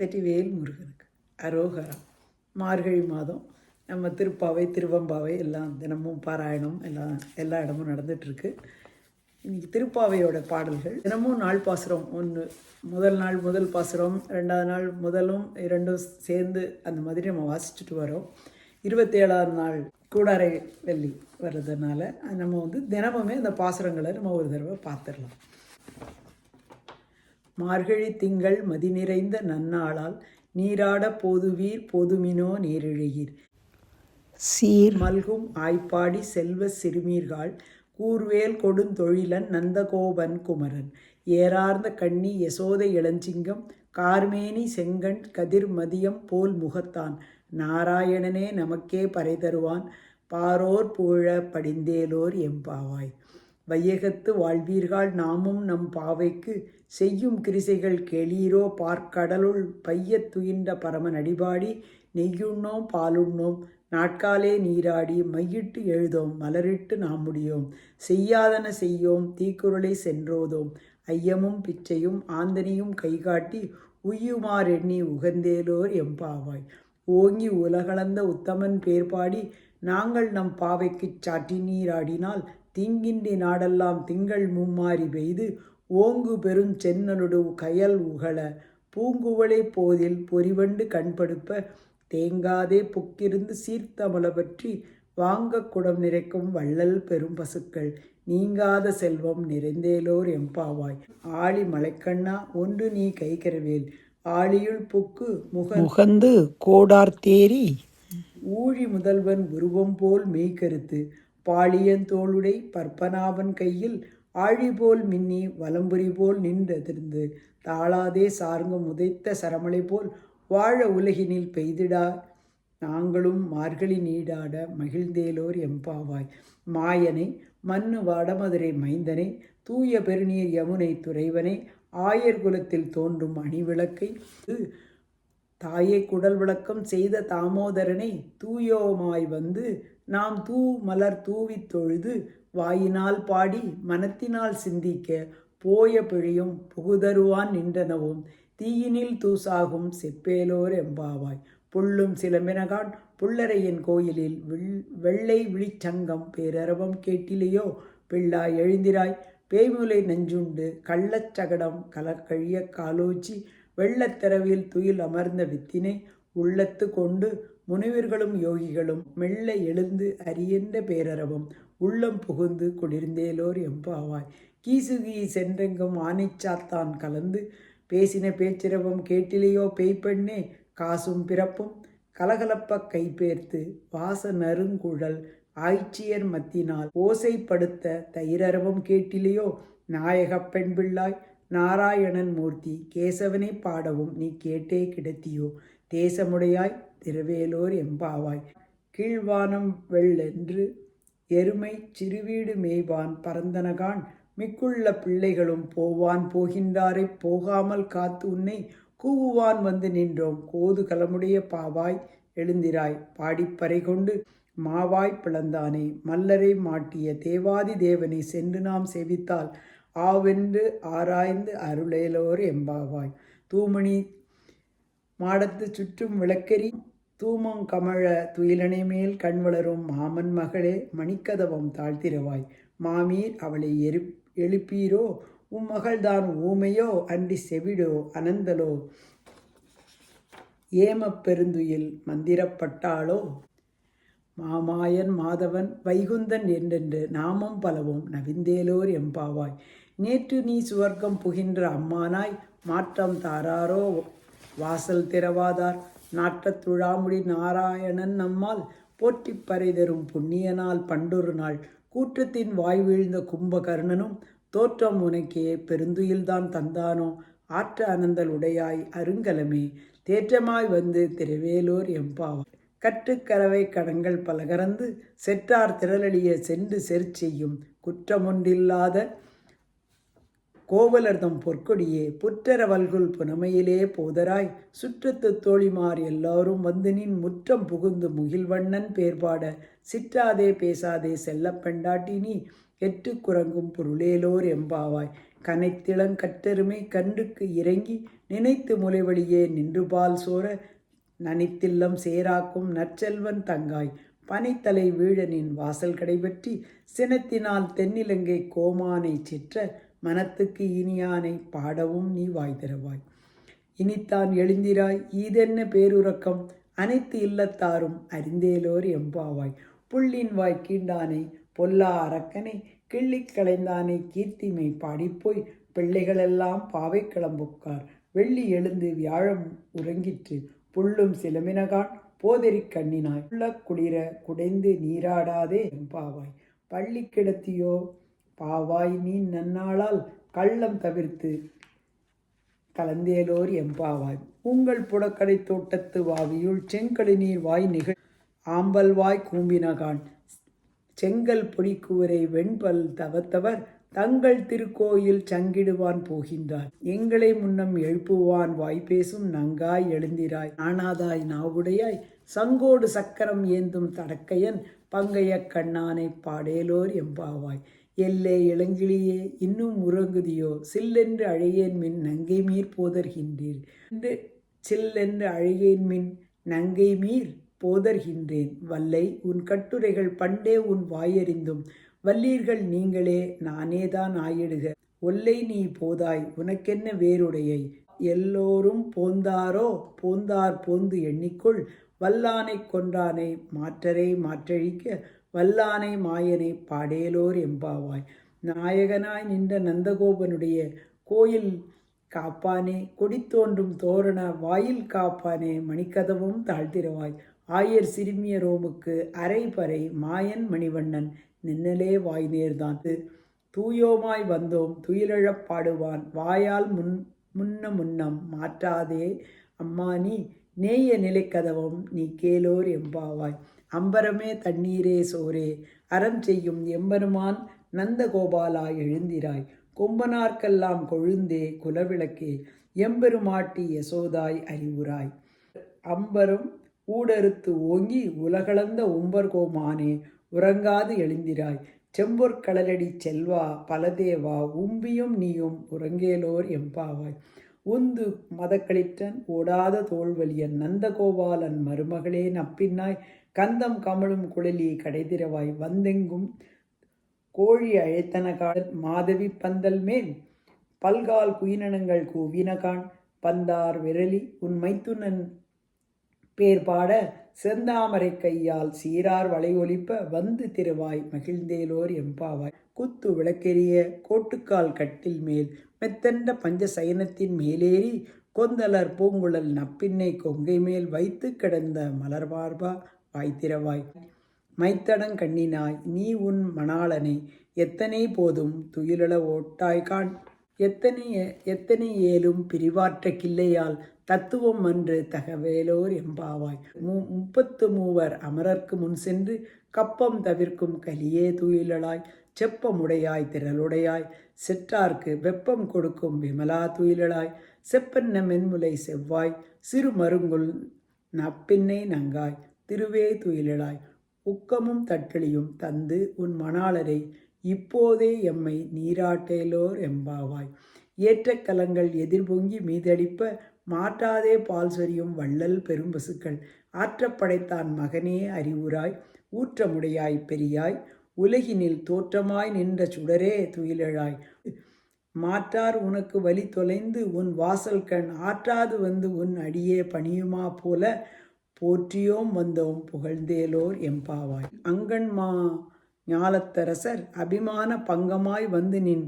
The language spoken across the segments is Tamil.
வெற்றிவேல் முருகனுக்கு. அரோகரம் மார்கழி மாதம் நம்ம திருப்பாவை திருவம்பாவை எல்லாம் தினமும் பாராயணம் எல்லாம் எல்லா இடமும் நடந்துகிட்ருக்கு இன்றைக்கி திருப்பாவையோட பாடல்கள். தினமும் நாள் பாசுரம் ஒன்று முதல் நாள் முதல் பாசுரம் ரெண்டாவது நாள் முதலும் இரண்டும் சேர்ந்து அந்த மாதிரி நம்ம வாசிச்சுட்டு வரோம். இருபத்தேழாவது நாள் கூடாரை வெள்ளி வர்றதுனால நம்ம வந்து தினமுமே அந்த பாசுரங்களை நம்ம ஒரு தடவை பார்த்துடலாம். மார்கழி திங்கள் மதி நிறைந்த நன்னாளால் நீராட போதுவீர் போதுமினோ நீரிழையீர். சீர். மல்கும் ஆய்ப்பாடி செல்வ சிறுமீர்கள் கூர்வேல் கொடுந்தொழிலன் நந்தகோபன் குமரன். ஏறார்ந்த கண்ணி யசோதை இளஞ்சிங்கம் கார்மேனி செங்கண் கதிர் மதியம் போல் முகத்தான். நாராயணனே நமக்கே பறை தருவான். பாரோர் புகழ படிந்தேலோர் எம்பாவாய் வையகத்து வாழ்வீர்கள் நாமும் நம் பாவைக்கு செய்யும் கிரிசைகள் கேளீரோ பார்க்கடலுள் பையத் துயின்ற பரமன் அடிபாடி நெய்யுண்ணோம் பாலுண்ணோம் நாட்காலே நீராடி மையிட்டு எழுதோம் மலரிட்டு நாம் முடியோம். செய்யாதன செய்யோம் தீக்குறளை சென்றோதோம். ஐயமும் பிச்சையும் ஆந்தனியும் கைகாட்டி உய்யுமாறெண்ணி உகந்தேலோர் எம்பாவாய். ஓங்கி உலகளந்த உத்தமன் பேர் பாடி நாங்கள் நம் பாவைக்குச் சாட்டி நீராடினால் தீங்கின்றி நாடெல்லாம் திங்கள் மும்மாறி பெய்து ஓங்கு பெருஞ் சென்னனொடு கயல் உகள பூங்குவளை போதில் பொறிவண்டு கண்படுப்ப தேங்காதே புக்கிருந்து சீர்த்தமல பற்றி வாங்க குடம் நிறைக்கும் வள்ளல் பெரும் பசுக்கள் நீங்காத செல்வம் நிறைந்தேலோர் எம்பாவாய். ஆழி மலைக்கண்ணா ஒன்று நீ கைகரவேல். ஆழியுள் புக்கு முக முகந்து கோடார்த்தேரி ஊழி முதல்வன் உருவம் போல் மெய்கருத்து. பாளியன் தோளுடை பற்பனாவன் கையில் ஆழிபோல் மின்னி வலம்புரி போல் நின்றதிர்ந்து தாளாதே சார்ங்க முதைத்த சரமலை போல் வாழ உலகினில் பெய்திடா. நாங்களும் மார்கழி நீடாட மகிழ்ந்தேலோர் எம்பாவாய். மாயனை மண்ணு வடமதுரை மைந்தனை தூய பெருநீர் யமுனை துறைவனை ஆயர் குலத்தில் தோன்றும் அணிவிளக்கை தாயை குடல் விளக்கம் செய்த தாமோதரனை தூயோமாய் வந்து நாம் தூ மலர் தூவித் தொழுது வாயினால் பாடி மனத்தினால் சிந்திக்க போய பிழையும் புகுதருவான் நின்றனவும். தீயினில் தூசாகும் செப்பேலோர் எம்பாவாய். புள்ளும் சிலம்பினகான் புள்ளரையின் கோயிலில் வெள்ளை விழிச்சங்கம் பேரரவம் கேட்டிலையோ? பிள்ளாய் எழுந்திராய். பேய்முலை நஞ்சுண்டு கள்ளச்சகடம் கலக்கழிய காலோச்சி. வெள்ளத்தரவில் துயில் அமர்ந்த வித்தினை உள்ளத்து கொண்டு முனிவர்களும் யோகிகளும் மெல்ல எழுந்து அரியன்ற பேரரவம். உள்ளம் புகுந்து குளிர்ந்தேலோர் எம்பாவாய். கீசுகி சென்றெங்கும் ஆனைச்சாத்தான் கலந்து பேசின பேச்சிரவம் கேட்டிலையோ பேய்ப்பெண்ணே காசும் பிறப்பும் கலகலப்ப கைபேர்த்து வாச நறுங்குழல் ஆய்ச்சியர் மத்தினால் ஓசைப்படுத்த தயிரரவம் கேட்டிலையோ நாயகப் பெண் பிள்ளாய் நாராயணன் மூர்த்தி கேசவனை பாடவும் நீ கேட்டே கிடத்தியோ தேசமுடையாய் திருவேலோர் எம்பாவாய். கீழ்வானம் வெள்ளென்று எருமை சிறுவீடு மேய்வான் பரந்தனகான் மிக்குள்ள பிள்ளைகளும் போவான் போகின்றாரை போகாமல் காத்து உன்னை கூவுவான் வந்து நின்றோம். கோது கலமுடைய பாவாய் எழுந்திராய். பாடிப்பறை கொண்டு மாவாய் பிளந்தானே. மல்லரை மாட்டிய தேவாதி தேவனை சென்று நாம் செவித்தால் ஆவென்று ஆராய்ந்து அருளேலோர் எம்பாவாய் தூமணி மாடத்து சுற்றும் விளக்கரி தூமம் கமழ துயிலனை மேல் கண் வளரும் மாமன் மகளே மணிக்கதவம் தாழ்த்திரவாய். மாமீர் அவளை எரு எழுப்பீரோ? உம் மகள்தான் ஊமையோ? அன்றி செவிடோ? அனந்தலோ? ஏமப் பெருந்துயில் மந்திரப்பட்டாளோ? மாமாயன் மாதவன் வைகுந்தன் என்றென்று நாமம் பலவும் நவிந்தேலோர் எம்பாவாய். நேற்று நீ சுவர்க்கம் புகின்ற அம்மானாய் மாற்றம் தாராரோ? வாசல் திறவாதார். நாற்றத் துழாமுடி நாராயணன் நம்மால் போற்றிப் பறை தரும் புண்ணியனால் பண்டொரு நாள். கூற்றத்தின் வாய் வீழ்ந்த கும்பகர்ணனும் தோற்றம் உனக்கே பெருந்துயில்தான் தந்தானோ? ஆற்ற அனந்தல் உடையாய் அருங்கலமே தேற்றமாய் வந்து திருவேலூர் எம்பாவாய் கட்டுக்கரவை கடங்கள் பலகறந்து செற்றார் திரளடிய சென்று செருச்செய்யும் குற்றமொன்றில்லாத கோவலர்தம் பொற்கொடியே புற்றரவல்குள் புனமையிலே போதராய். சுற்றத்து தோழிமார் எல்லாரும் வந்து நின் முற்றம் புகுந்து முகில்வண்ணன் பேர்பாட சிற்றாதே பேசாதே செல்ல பெண்டாட்டினி நீ எட்டு குரங்கும் பொருளேலோர் எம்பாவாய். கனைத்திளங்கற்றருமை கண்டுக்கு இறங்கி நினைத்து முலைவழியே நின்று பால் சோர நனித்தில்லம் சேராக்கும் நற்செல்வன் தங்காய். பனைத்தலை வீழனின் வாசல் கடைபற்றி சினத்தினால் தென்னிலங்கை கோமானை சிற்ற மனத்துக்கு இனியானை பாடவும் நீ வாய் திறவாய் இனித்தான் எழுந்திராய் ஈதென்ன பேருறக்கம்? அனைத்து இல்லத்தாரும் அறிந்தேலோர் எம்பாவாய். புள்ளின் வாய் கீண்டானை பொல்லா அரக்கனை கிள்ளிக் களைந்தானை கீர்த்திமை பாடிப்போய் பிள்ளைகளெல்லாம் பாவை கிளம்புக்கார். வெள்ளி எழுந்து வியாழம் உறங்கிற்று புள்ளும் சிலமினகான் போதெறிக் கண்ணினாய். உள்ள குளிர குடைந்து நீராடாதே எம்பாவாய். பள்ளி கிடத்தியோ பாவாய் நீ நன்னாளால் கள்ளம் தவிர்த்து கலந்தேலோர் எம்பாவாய் உங்கள் புடக்கடை தோட்டத்து வாவியுள் செங்கழு நீர் வாய் நிகழ் ஆம்பல் வாய் கூம்பினகான். செங்கல் பொடிக்கூரை வெண்பல் தவத்தவர் தங்கள் திருக்கோயில் சங்கிடுவான் போகின்றார். எங்களை முன்னம் எழுப்புவான் வாய்ப்பேசும் நங்காய் எழுந்திராய். ஆனாதாய் நாவுடையாய் சங்கோடு சக்கரம் ஏந்தும் தடக்கையன் பங்கைய கண்ணானை பாடேலோர் எம்பாவாய் எல்லே இளங்கிளியே இன்னும் உறங்குதியோ? சில்லென்று அழையேன் மின் நங்கை மீர் போதர்கின்றீர். என்று சில்லென்று அழையேன் மின் நங்கை மீர் போதர்கின்றேன். வல்லை உன் கட்டுரைகள் பண்டே உன் வாயறிந்தும். வல்லீர்கள் நீங்களே நானேதான் ஆயிடுக. ஒல்லை நீ போதாய் உனக்கென்ன வேறுடையை எல்லோரும் போந்தாரோ? போந்தார் போந்து எண்ணிக்கொள். வல்லானை கொன்றானை மாற்றரை மாற்றழிக்க வல்லானை மாயனை பாடேலோர் எம்பாவாய். நாயகனாய் நின்ற நந்தகோபனுடைய கோயில் காப்பானே கொடி தோன்றும் தோரண வாயில் காப்பானே மணிக்கதவும் தாழ்த்திரவாய். ஆயர் சிறுமிய ரோமுக்கு அரைபறை மாயன் மணிவண்ணன் நின்னலே வாய் நேர்தான் தூயோமாய் வந்தோம் துயிலழப் பாடுவான். வாயால் முன் முன்ன முன்னம் மாற்றாதே அம்மா நீ நேய நிலைக்கதவம் நீ கேளோர் எம்பாவாய். அம்பரமே தண்ணீரே சோரே அறம் செய்யும் எம்பெருமான் நந்தகோபாலா எழுந்திராய். கொம்பனார்க்கெல்லாம் கொழுந்தே குலவிளக்கே எம்பெருமாட்டி யசோதாய் அறிவுராய் அம்பரும் ஊடறுத்து ஓங்கி உலகளந்த உம்பர்கோமானே உறங்காது எழுந்திராய். செம்பொற்கடலடி செல்வா பலதேவா உம்பியும் நீயும் உறங்கேலோர் எம்பாவாய். உந்து மதக்களிற்றன் ஓடாத தோல்வலியன் நந்தகோபாலன் மருமகளே நப்பின்னாய் கந்தம் கமழும் குழலி கடைதிரவாய் வந்தெங்கும் கோழி அழைத்தனகால் மாதவி பந்தல் மேல் பல்கால் குயினனங்கள் கூவினகான் பந்தார் விரலி உன் மைத்துனன் பேர் பாட செந்தாமரை கையால் சீரார் வளை ஒலிப்ப வந்து திருவாய் மகிழ்ந்தேலோர் எம்பாவாய். குத்து விளக்கெரிய கோட்டுக்கால் கட்டில் மேல் மெத்தண்ட பஞ்ச சயனத்தின் மேலேறி கொந்தலர் பூங்குழல் நப்பின்னை கொங்கை மேல் வைத்து கிடந்த மலர்பார்பா வாய்த்திரவாய் மைத்தடங் கண்ணினாய் நீ உன் மணாளனை எத்தனை போதும் துயிலள ஓட்டாய்கான் எத்தனை எத்தனை ஏலும் பிரிவாற்ற கிள்ளையால் தத்துவம் அன்று தகவேலோர் எம்பாவாய். மு முப்பத்து மூவர் அமரர்க்கு முன் சென்று கப்பம் தவிர்க்கும் கலியே துயிலளாய். செப்பமுடையாய் திரளுடையாய் செற்றார்க்கு வெப்பம் கொடுக்கும் விமலா துயிலாய் செப்பன்ன மென்முலை செவ்வாய் சிறு மருங்குல் நப்பின்னை நங்காய் திருவே துயிலாய் உக்கமும் தட்டளியும் தந்து உன் மணாளரை இப்போதே எம்மை நீராட்டேலோர் எம்பாவாய். ஏற்ற கலங்கள் எதிர்பொங்கி மீதளிப்ப மாற்றாதே பால் சொரியும் வள்ளல் பெரும்பசுக்கள். ஆற்றப்படைத்தான் மகனே அறிவுராய் ஊற்றமுடையாய் பெரியாய் உலகினில் தோற்றமாய் நின்ற சுடரே துயிலழாய். மாற்றார் உனக்கு வழி தொலைந்து உன் வாசல் கண் ஆற்றாது வந்து உன் அடியே பணியுமா போல போற்றியோம் வந்தோம் புகழ்ந்தேலோர் எம்பாவாய் அங்கன்மா ஞாலத்தரசர் அபிமான பங்கமாய் வந்து நின்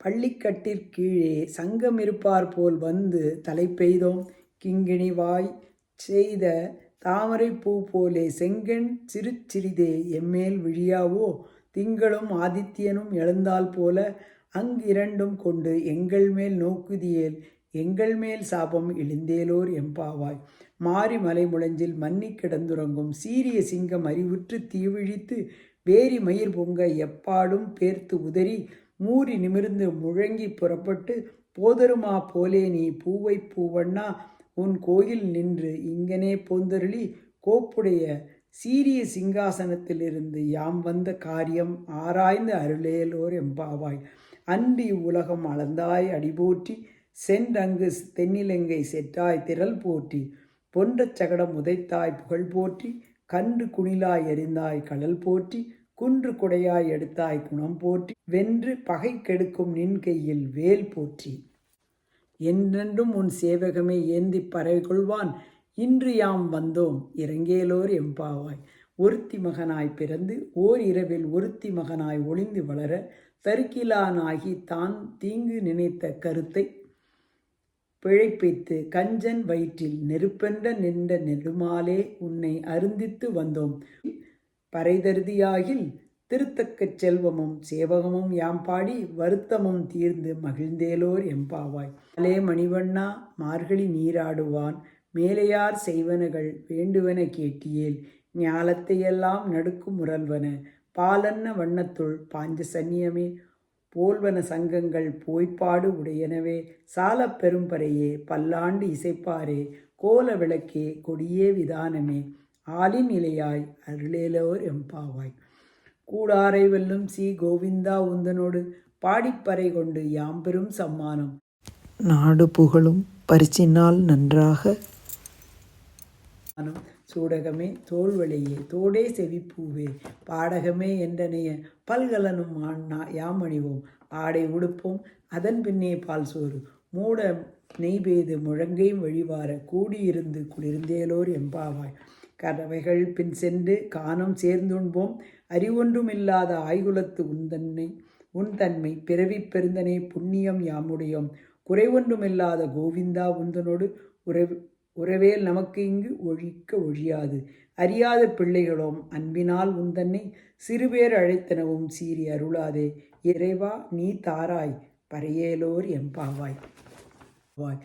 பள்ளிக்கட்டிற்கீழே சங்கம் இருப்பார் போல் வந்து தலை பெய்தோம் கிங்கிணிவாய் செய்த தாமரை பூ போலே செங்கண் சிறு சிறிதே எம்மேல் விழியாவோ? திங்களும் ஆதித்யனும் எழுந்தால் போல அங்கிரண்டும் கொண்டு எங்கள் மேல் நோக்குதியேல் எங்கள் மேல் சாபம் இழிந்தேலோர் எம்பாவாய். மாறி மலை முழஞ்சில் மன்னி கிடந்துறங்கும் சீரிய சிங்கம் அறிவுற்று தீவிழித்து வேரி மயிர் பொங்க எப்பாடும் பேர்த்து உதறி மூறி நிமிர்ந்து முழங்கி புறப்பட்டு போதருமா போலே நீ பூவை பூவண்ணா உன் கோயில் நின்று இங்கனே போந்தருளி கோப்புடைய சீரிய சிங்காசனத்திலிருந்து யாம் வந்த காரியம் ஆராய்ந்து அருளேலோர் எம்பாவாய். அன்றி உலகம் அளந்தாய் அடிபோற்றி சென்றங்கு தென்னிலங்கை செற்றாய் திரள் போற்றி. பொன்றச் சகடம் உதைத்தாய் புகழ் போற்றி கன்று குணிலாய் எறிந்தாய் கடல் போற்றி குன்று குடையாய் எடுத்தாய் குணம் போற்றி. வென்று பகை கெடுக்கும் நின் கையில் வேல் போற்றி. என்றென்றும் உன் சேவகமே ஏந்தி பறவை கொள்வான் இன்று யாம் வந்தோம் இறங்கேலோர் எம்பாவாய். ஒருத்தி மகனாய் பிறந்து ஓர் இரவில் ஒருத்தி மகனாய் ஒளிந்து வளர தருக்கிலானாகி தான் தீங்கு நினைத்த கருத்தை பிழைப்பித்து கஞ்சன் வயிற்றில் நெருப்பென்ற நின்ற நெடுமாலே உன்னை அருந்தித்து வந்தோம். பறைதருதியாகில் திருத்தக்கச் செல்வமும் சேவகமும் யாம் பாடி வருத்தமும் தீர்ந்து மகிழ்ந்தேலோர் எம்பாவாய். அலே மணிவண்ணா மார்கழி நீராடுவான் மேலையார் செய்வனகள் வேண்டுவன கேட்டியேல் ஞாலத்தையெல்லாம் நடுக்கும் முரல்வன பாலன்ன வண்ணத்துள் பாஞ்ச சன்னியமே போல்வன சங்கங்கள் போய்ப்பாடு உடையனவே சாலப் பெரும்பறையே பல்லாண்டு இசைப்பாரே கோல விளக்கே கொடியே விதானமே ஆலின் நிலையாய் அருளேலோர் எம்பாவாய். கூடாரை வெல்லும் சி கோவிந்தா உந்தனோடு பாடிப்பறை கொண்டு யாம் பெரும் சம்மானம். நாடு புகழும் பரிசினால் நன்றாக. சூடகமே தோல்வழியே தோடே செவிப்பூவே பாடகமே என்றனைய பல்கலனும் ஆண்ணா யாம் அணிவோம் ஆடை உடுப்போம் அதன் பின்னே பால் சோறு. மூட நெய்பெய்து முழங்கையும் வழிவார கூடியிருந்து குளிர்ந்தேலோர் எம்பாவாய். கறவைகள் பின் சென்று காணம் சேர்ந்துண்போம். அறிவொன்றுமில்லாத ஆய்குலத்து உந்தன்னை உன் தன்மை பிறவி பெருந்தனே புண்ணியம் யாமுடையோம். குறைவொன்றுமில்லாத கோவிந்தா உந்தனோடு உறவு உறவேல் நமக்கு இங்கு ஒழிக்க ஒழியாது. அறியாத பிள்ளைகளோம் அன்பினால் உந்தன்னை சிறுபேர் அழைத்தனவும் சீறி அருளாதே. இறைவா நீ தாராய் பரையேலோர் எம்பாவாய் வாய்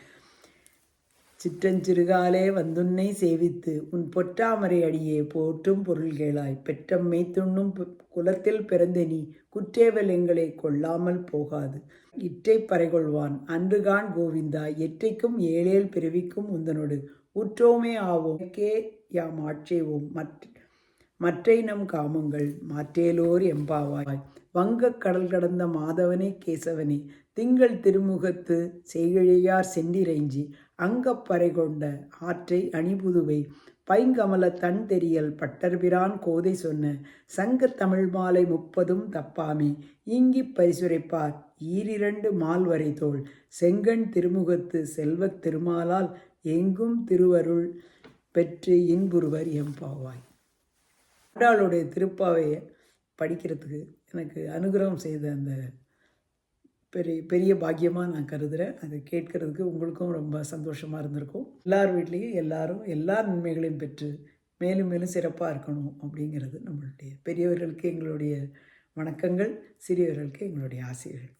சிற்றஞ்சிறுகாலே வந்துன்னை சேவித்து உன் பொற்றாமரை அடியே போற்றும் பொருள்களாய் பெற்றம்மை துண்ணும் குலத்தில் பிறந்த நீ குற்றேவல் எங்களை கொள்ளாமல் போகாது. இற்றை பறைகொள்வான் அன்றுகான் கோவிந்தா எற்றைக்கும் ஏழேல் பிறவிக்கும் உந்தனோடு. உற்றோமே ஆவோம் கே யாம் ஆட்சேவோம். மற்ற மற்றை நம் காமங்கள் மாற்றேலோர் எம்பாவாய். வங்கக் கடல் கடந்த மாதவனே கேசவனே திங்கள் திருமுகத்து செய்கிழையார் சென்றிரைஞ்சி அங்கப்பறை கொண்ட ஆற்றை அணிபுதுவை பைங்கமல தன் தெரியல் பட்டர்பிரான் கோதை சொன்ன சங்க தமிழ் மாலை முப்பதும் தப்பாமே. இங்கிப் பரிசுரைப்பார் ஈரிரண்டு மால்வரை தோள் செங்கண் திருமுகத்து செல்வத் திருமாலால் எங்கும் திருவருள் பெற்று இன்புருவர் எம்பாவாய். ஆண்டாளுடைய திருப்பாவையை படிக்கிறதுக்கு எனக்கு அனுகிரகம் செய்த அந்த பெரிய பெரிய பாக்கியமாக நான் கருதுகிறேன் அதை கேட்கறதுக்கு உங்களுக்கும் ரொம்ப சந்தோஷமாக இருந்திருக்கும். எல்லார் வீட்லேயும் எல்லாரும் எல்லா நன்மைகளையும் பெற்று மேலும் மேலும் சிறப்பாக இருக்கணும் அப்படிங்கிறது நம்மளுடைய பெரியவர்களுக்கு எங்களுடைய வணக்கங்கள் சிறியவர்களுக்கு எங்களுடைய ஆசைகள்.